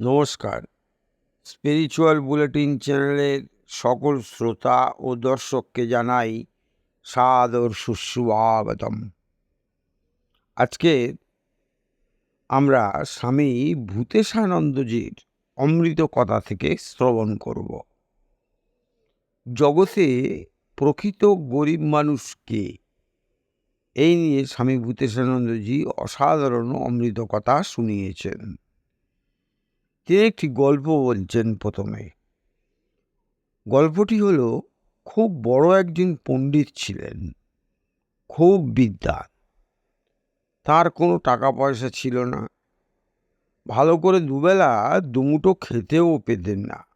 নমস্কার। Spiritual bulletin চ্যানেলের সকল শ্রোতা ও দর্শককে জানাই সাদর সুস্বাগতম। আজকে আমরা স্বামী ভূতেশানন্দজির অমৃত কথা থেকে শ্রবণ করব। জগতে প্রকৃত গরিব মানুষকে এই নিয়ে স্বামী ভূতেশানন্দজি অসাধারণ অমৃত কথা শুনিয়েছেন। তিনি একটি গল্প বলছেন প্রথমে। গল্পটি হলো, খুব বড় একজন পণ্ডিত ছিলেন, খুব বিদ্যান তার কোনো টাকা পয়সা ছিল না। ভালো করে দুবেলা দুমুটো খেতেও পেতেন না।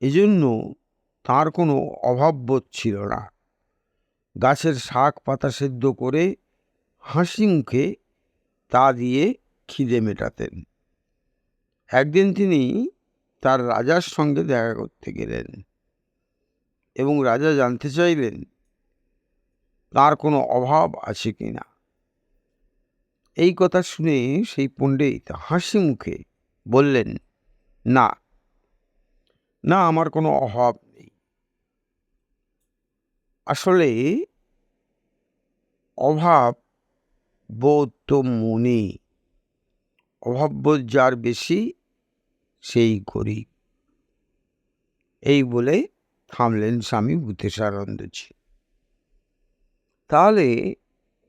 এজন্য তার কোনো অভাববোধ ছিল না। গাছের শাক পাতা সেদ্ধ করে হাসি মুখে তা দিয়ে খিদে মেটাতেন। একদিন তিনি তার রাজার সঙ্গে দেখা করতে গেলেন এবং রাজা জানতে চাইলেন, তার কোনো অভাব আছে কি না? এই কথা শুনে সেই পণ্ডিত হাসি মুখে বললেন, না না, আমার কোনো অভাব নেই। আসলে অভাব বোধ তো মনে অভাববোধ যার বেশি সেই গরিব এই বলে থামলেন স্বামী ভূতেশানন্দজি তাহলে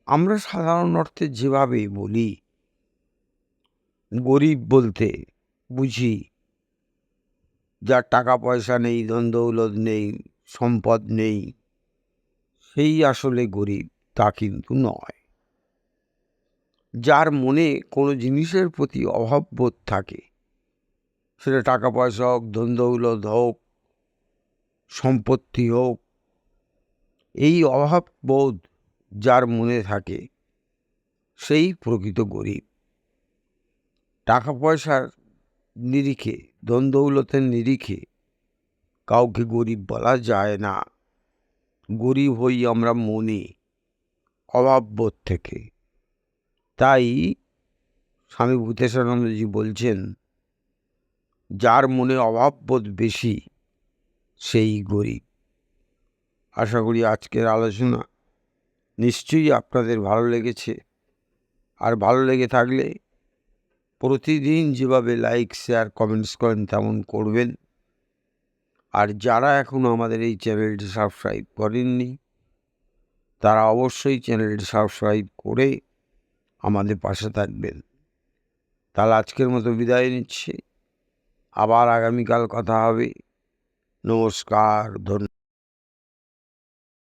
আমরা সাধারণ অর্থে যেভাবে বলি, গরিব বলতে বুঝি, যার টাকা পয়সা নেই ধন দৌলত নেই, সম্পদ নেই, সেই আসলে গরিব তা কিন্তু নয়। যার মনে কোনো জিনিসের প্রতি অভাববোধ থাকে সেটা টাকা পয়সা হোক ধন হোক, সম্পত্তি হোক, এই অভাব বোধ যার মনে থাকে, সেই প্রকৃত গরিব। টাকা পয়সার নিরিখে ধন দৌলতের নিরিখে কাউকে গরিব বলা যায় না। গরিব হই আমরা মনে অভাববোধ থেকে। তাই স্বামী ভূতেশানন্দজি বলছেন যার মনে অভাববোধ বেশি, সেই গরিব। আশা করি আজকের আলোচনা নিশ্চয়ই আপনাদের ভালো লেগেছে। আর ভালো লেগে থাকলে প্রতিদিন যেভাবে লাইক শেয়ার কমেন্টস করেন তেমন করবেন। আর যারা এখনও আমাদের এই চ্যানেলটি সাবস্ক্রাইব করেননি, তারা অবশ্যই চ্যানেলটি সাবস্ক্রাইব করে আমাদের পাশে থাকবেন। তাহলে আজকের মতো বিদায় নিচ্ছি। আবার আগামীকাল কথা হবে নমস্কার ধন্যবাদ